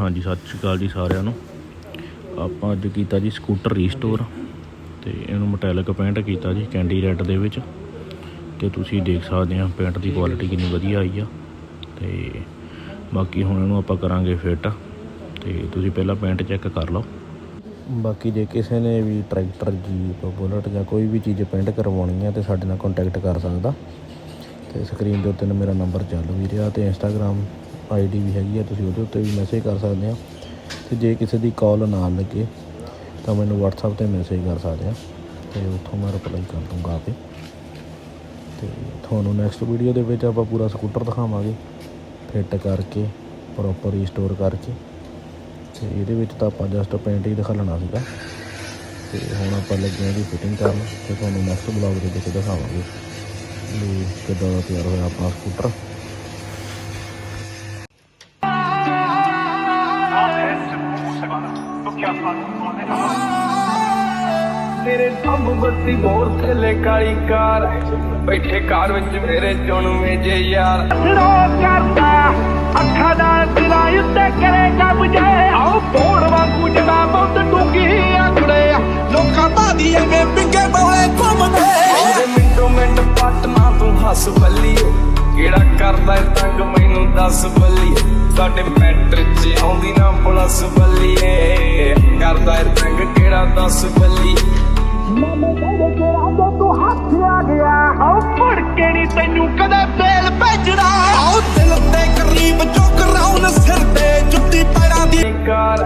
ਹਾਂਜੀ, ਸਤਿ ਸ਼੍ਰੀ ਅਕਾਲ ਜੀ ਸਾਰਿਆਂ ਨੂੰ। ਆਪਾਂ ਅੱਜ ਕੀਤਾ ਜੀ ਸਕੂਟਰ ਰੀਸਟੋਰ ਤੇ ਇਹਨੂੰ ਮਟੈਲਿਕ ਪੇਂਟ ਕੀਤਾ ਜੀ ਕੈਂਡੀ ਰੈੱਡ ਦੇ ਵਿੱਚ ਤੇ ਤੁਸੀਂ ਦੇਖ ਸਕਦੇ ਆ ਪੇਂਟ ਦੀ ਕੁਆਲਿਟੀ ਕਿੰਨੀ ਵਧੀਆ ਆਈ ਆ। ਤੇ ਬਾਕੀ ਹੁਣ ਇਹਨੂੰ ਆਪਾਂ ਕਰਾਂਗੇ ਫਿੱਟ ਤੇ ਤੁਸੀਂ ਪਹਿਲਾਂ ਪੇਂਟ ਚੈੱਕ ਕਰ ਲਓ। ਬਾਕੀ ਜੇ ਕਿਸੇ ਨੇ ਵੀ ਟਰੈਕਟਰ ਜੀਪ ਬੁਲਟ ਜਾਂ ਕੋਈ ਵੀ ਚੀਜ਼ ਪੇਂਟ ਕਰਵਾਉਣੀ ਆ ਤੇ ਸਾਡੇ ਨਾਲ ਕੰਟੈਕਟ ਕਰ ਸਕਦਾ। ਤੇ ਸਕਰੀਨ ਦੇ ਉੱਤੇ ਮੇਰਾ ਨੰਬਰ ਚੱਲ ਵੀ ਰਿਹਾ ਤੇ ਇੰਸਟਾਗ੍ਰam ਆਈਡੀ ਵੀ ਹੈਗੀ ਆ, ਤੁਸੀਂ ਉਹਦੇ ਉੱਤੇ ਵੀ ਮੈਸੇਜ ਕਰ ਸਕਦੇ ਆ। ਤੇ ਜੇ ਕਿਸੇ ਦੀ ਕਾਲ ਨਾ ਲੱਗੇ, ਤਾਂ ਮੈਨੂੰ WhatsApp ਤੇ ਮੈਸੇਜ ਕਰ ਸਕਦੇ ਆ। ਤੇ ਉੱਥੋਂ ਮੈਂ ਰਿਪਲਾਈ ਕਰ ਦੂੰਗਾ ਆਪੇ। ਤੇ ਤੁਹਾਨੂੰ ਨੈਕਸਟ ਵੀਡੀਓ ਦੇ ਵਿੱਚ ਆਪਾਂ ਪੂਰਾ ਸਕੂਟਰ ਦਿਖਾਵਾਂਗੇ ਫਿੱਟ ਕਰਕੇ ਪ੍ਰੋਪਰ ਰੀਸਟੋਰ ਕਰਕੇ। ਤੇ ਇਹਦੇ ਵਿੱਚ ਤਾਂ ਆਪਾਂ ਜਸਟ ਪੇਂਟ ਹੀ ਦਿਖਾਉਣਾ ਸੀਗਾ। ਤੇ ਹੁਣ ਆਪਾਂ ਲੱਗੇ ਹਾਂ ਦੀ ਫਿਟਿੰਗ ਕਰਨ ਤੇ ਤੁਹਾਨੂੰ ਨੈਕਸਟ ਬਲੌਗ ਦੇ ਵਿੱਚ ਦਿਖਾਵਾਂਗੇ। ਵੀ ਕਿੱਦਾਂ ਦਾ ਤਿਆਰ ਹੋਇਆ ਆਪਣਾ ਸਕੂਟਰ ਤੇਰੇ ਸਭ ਬੱਤੀ ਬੋਰ ਥੱਲੇ ਕਾਲੀ ਕਾਰ। ਬੈਠੇ ਕਾਰ ਵਿੱਚ ਮੇਰੇ ਚੁਣਵੇਂ ਜੇ ਯਾਰ। ਰੋ ਕਰਦਾ, ਅੱਖਾਂ ਦਾ ਦਿਲਾਂ ਉੱਤੇ ਕਰੇਗਾ ਬੁਝੇ ਆਓ ਬੋੜ ਵਾਂਗੂ ਜਦਾ ਬਹੁਤ ਡੂੰਗੀ ਆਖੜੇ। ਲੋਕਾਂ ਬਾਦੀ ਐਵੇਂ ਪਿੰਗੇ ਬੋਲੇ ਘੁੰਮਦੇ। ਉਹਦੇ ਮਿੰਟੋ ਮਿੰਟ ਪੱਟ ਤੂੰ ਹੱਸ ਬੱਲੀਏ। ਕਿਹੜਾ ਕਰਦਾ ਤੰਗ ਮੈਨੂੰ ਦੱਸ ਬੱਲੀਏ। ਸਾਡੇ ਮੈਟਰ 'ਚ ਆਉਂਦੀ ਨਾ ਪਲਸ ਬੱਲੀਏ। ਮਾਮੇ ਜੋ ਤੂੰ ਹੱਥ ਆ ਗਿਆ। ਕੇ ਨਹੀਂ ਤੈਨੂੰ ਕਦੇ ਭੇਜਣਾ। ਆਓ ਦਿਲ ਤੇ ਕਰੀਬ ਜੋ ਕਰਾਉਣ ਸਿਰ ਤੇ ਜੁੱਤੀ ਪੈਰਾਂ ਦੀ। ਕਾਰ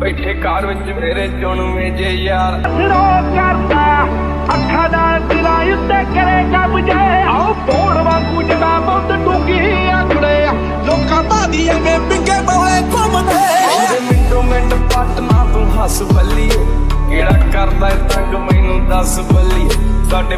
ਬੈਠੇ ਕਾਰ ਵਿੱਚ ਮੇਰੇ ਚੁਣਵੇਂ ਜੇ ਯਾਰ। ਰੋ ਕਰਦਾ ਅੱਖਾਂ ਦਾ ਤੂੰ ਹੱਸ ਸਾਡੇ